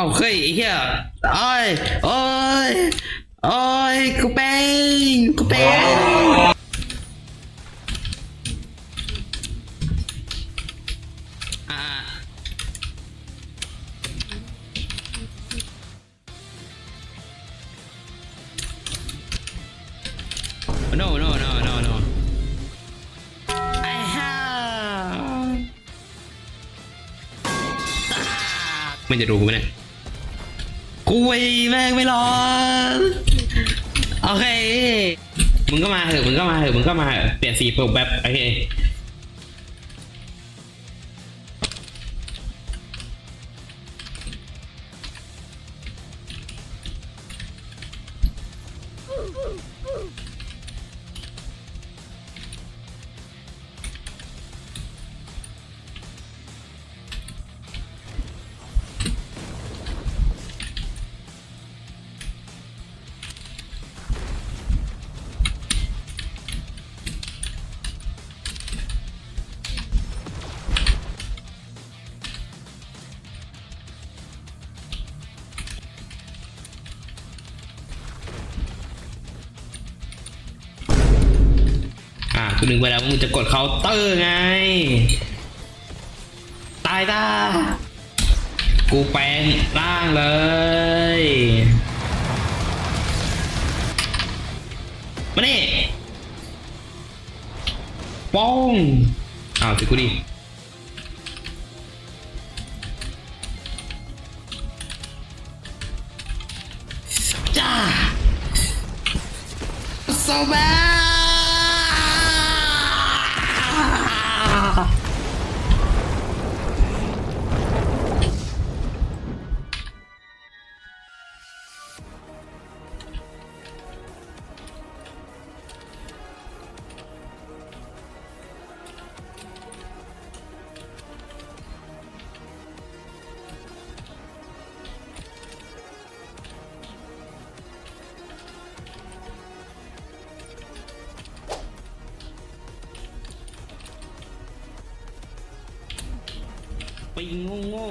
เอาเฮ้ยไอ้เหี้ยโอ้ยโอ้ยโอ้ยกูเป็นกูเป็นอ่า no no no no no I have มันจะรู้กูไหมเนี่ย แม่งไม่รอดโอเค มึงก็มาเถอะ มึงก็มาเถอะ มึงก็มาเถอะเปลี่ยนสีผมแบบโอเค นึกไปแล้วว่ามึงจะกดเคาน์เตอร์ไง ตายตากูแปลงร่างเลย มานี่ป้องอ้าวสิกูดิจ้า so bad ปิงโง่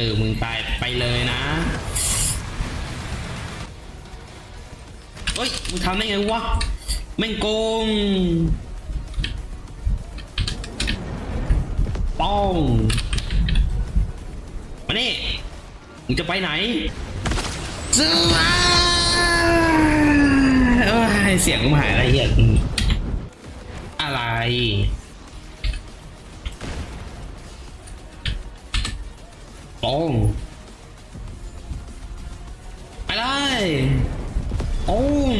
ออมึงตายไปเลยนะเฮ้ยมึงทำได้ไงวะแม่งโกงป้องมานี่มึงจะไปไหนซูมาเอ้เสียงมึงหายอะไรเหี้ยอะไร องไปเลยโอ้ม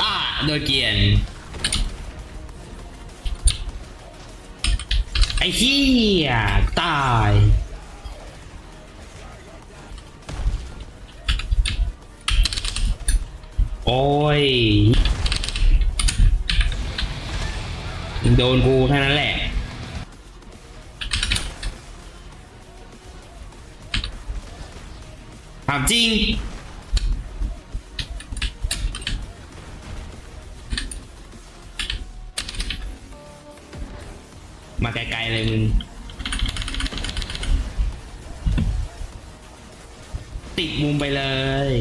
อะโดนเกียนไอ้เหี้ยตายโอ้ย มึงโดนกูแค่นั้นแหละ ถามจริง มาไกลๆเลยมึง ติดมุมไปเลย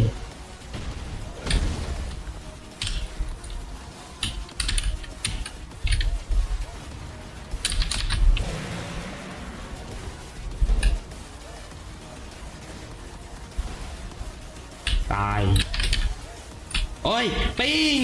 ยปิ้ง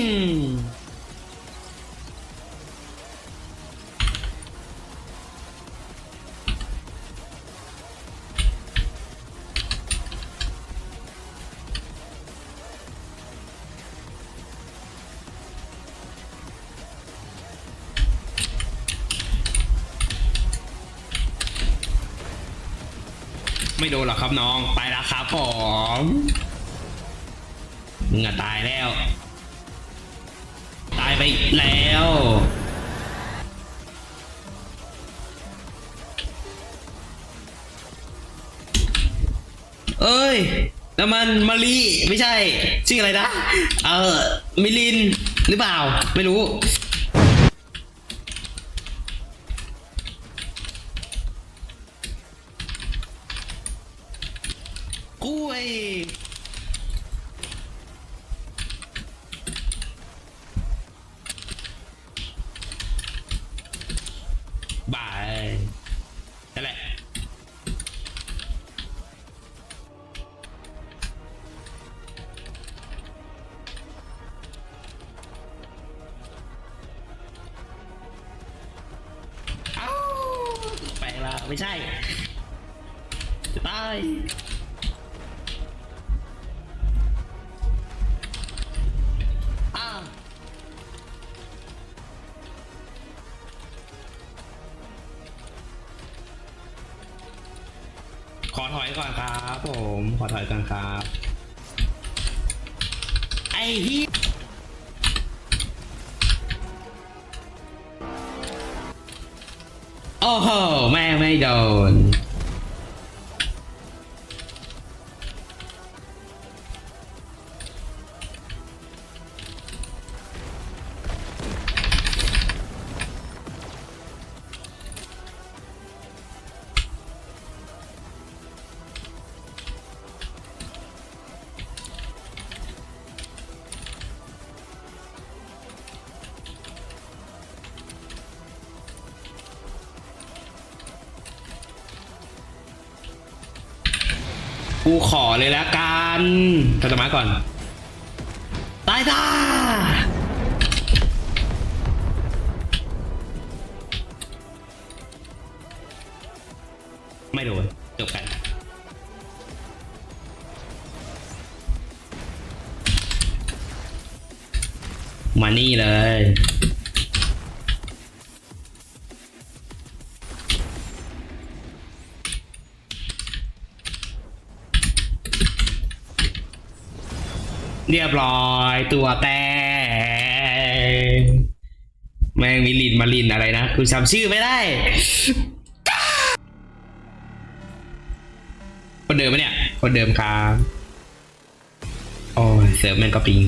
ไม่โดนหรอกครับน้อง ไปแล้วครับผม มึงอะตายแล้ว ตายไปแล้ว เอ้ยน้ำมันมารีไม่ใช่ ชื่ออะไรนะ เออมิลินหรือเปล่า ไม่รู้ กล้วย ไปละไม่ใช่จะตายอ้าวขอถอยก่อนครับผมขอถอยก่อนครับ ไอ้เฮียโอ้โหแม่ ง ขอเลยละกันกระมาก่อน ตายตาไม่โดนจบกันมานี่เลย เรียบร้อยตัวแต่แม่งมีลินมาลินอะไรนะคุณจำชื่อไม่ได้คนเดิมปะเนี่ย คนเดิมครับโอ้ยเสิร์ฟแม่งก็ปิง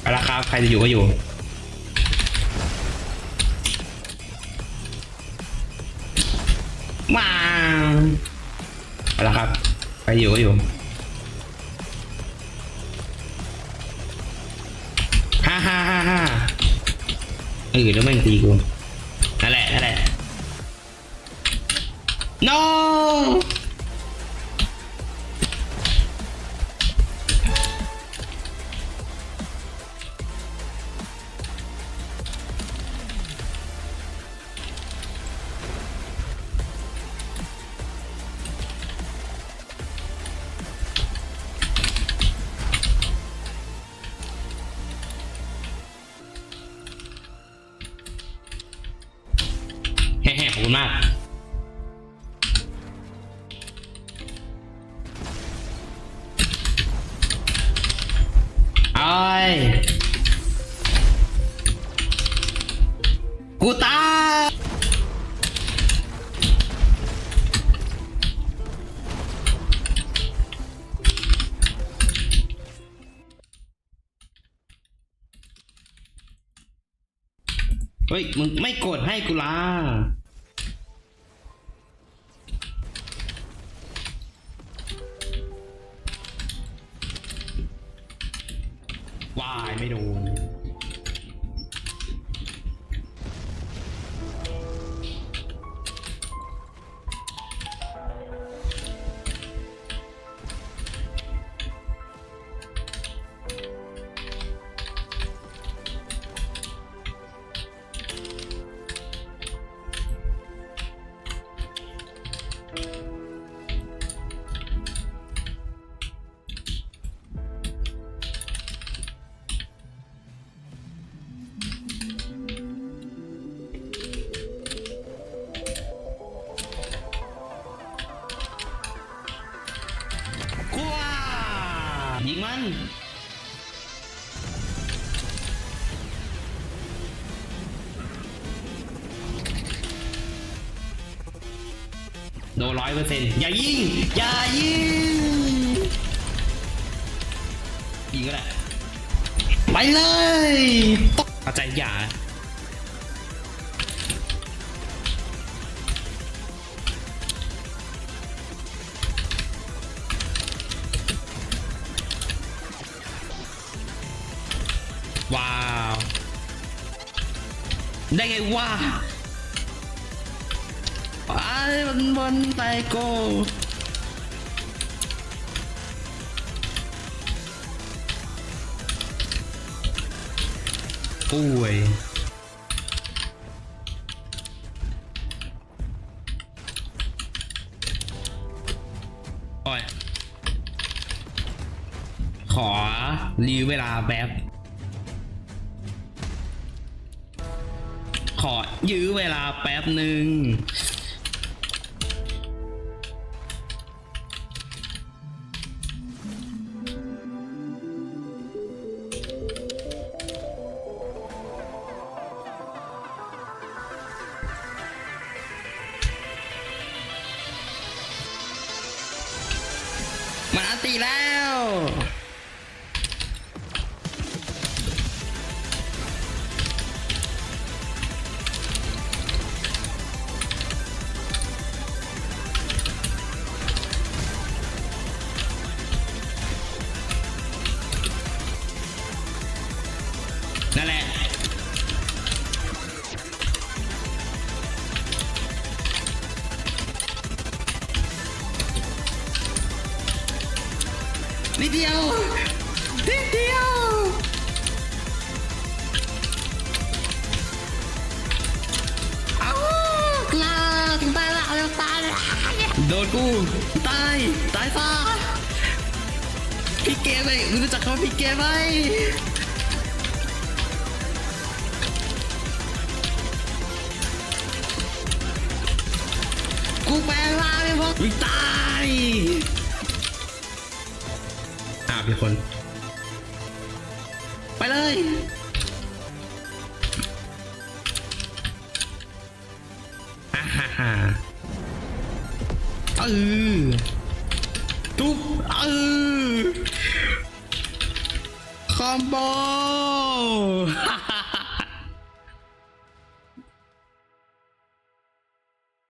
ไปล้วครับ ใครจะอยู่ก็อยู่มาไปแล้วครับใครอยู่ก็อยู่ เออแล้วแม่งตีกูนั่นแหละนั่นแหละ no ฮ้ย มึงไม่กดให้กูล่ะวายไม่โดน ยิงมัน โดร้อยเปอร์เซ็นต์อย่ายิง อย่ายิง ยิงก็ได้ ไปเลยเข้าใจอย่า ได้ไงวะไอ้มันบนไตโกอุ้ยโอ้ยขอรีเวลาแป๊บ ขอยื้อเวลาแป๊บหนึ่งมันอันตีแล้ว โดนกูตายตายซะพี่เกมไหมมึงรู้จักคำว่าพี่เกมไหมกูแปลงร่างไม่พอวิตายอ้าวมีคน ไปเลยอ่าฮ่าฮ่าเออทุบเออคอมโบ